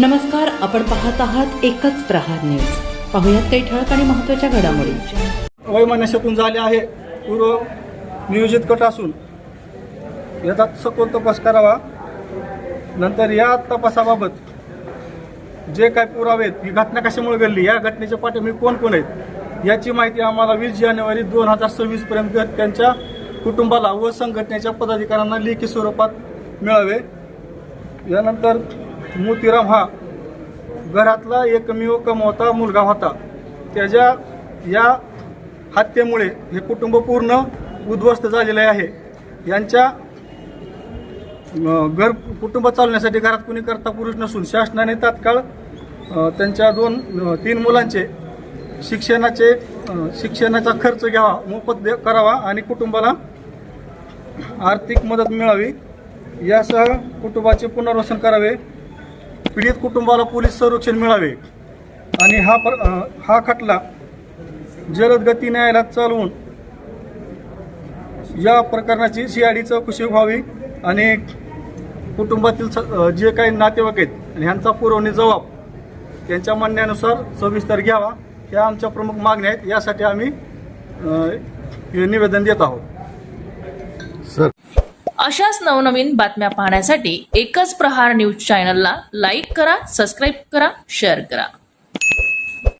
नमस्कार आपण पाहत आहात एकच प्रहार न्यूज. पाहुयात काही ठळक आणि महत्त्वाच्या घडामोडी. वैमानशातून झाले आहे. पूर्व नियोजित कट असून याचा सखोल तपास करावा. नंतर या तपासाबाबत जे काय पुरावे आहेत ही घटना कशामुळे घडली या घटनेच्या पाठीमागे कोण कोण आहेत याची माहिती आम्हाला वीस जानेवारी दोन हजार सव्वीसपर्यंत त्यांच्या कुटुंबाला व संघटनेच्या पदाधिकाऱ्यांना लेखी स्वरूपात मिळावे. यानंतर मोतीराम हा घरातला एकमेव कमवता मुलगा होता. त्याच्या या हत्येमुळे हे कुटुंब पूर्ण उद्ध्वस्त झालेले आहे. यांच्या घर कुटुंब चालण्यासाठी घरात कुणी करता पुरुष नसून शासनाने तात्काळ त्यांच्या दोन तीन मुलांचे शिक्षणाचे शिक्षणाचा खर्च घ्यावा मोफत करावा आणि कुटुंबाला आर्थिक मदत मिळावी. यासह कुटुंबाचे पुनर्वसन करावे. पीडित कुटुंबाला पोलीस संरक्षण मिळावे. आणि हा प्र हा खटला जलद गती न्यायालयात चालवून या प्रकरणाची सीआयडी चौकशी व्हावी आणि कुटुंबातील स- जे काही नातेवाईक आहेत आणि ह्यांचा पुरवणी जबाब त्यांच्या म्हणण्यानुसार सविस्तर घ्यावा. ह्या आमच्या प्रमुख मागण्या आहेत. यासाठी आम्ही हे निवेदन देत आहोत. सर. अशाच नवनवीन बातम्या पाहण्यासाठी एकच प्रहार न्यूज चॅनलला लाईक करा सबस्क्राईब करा शेअर करा.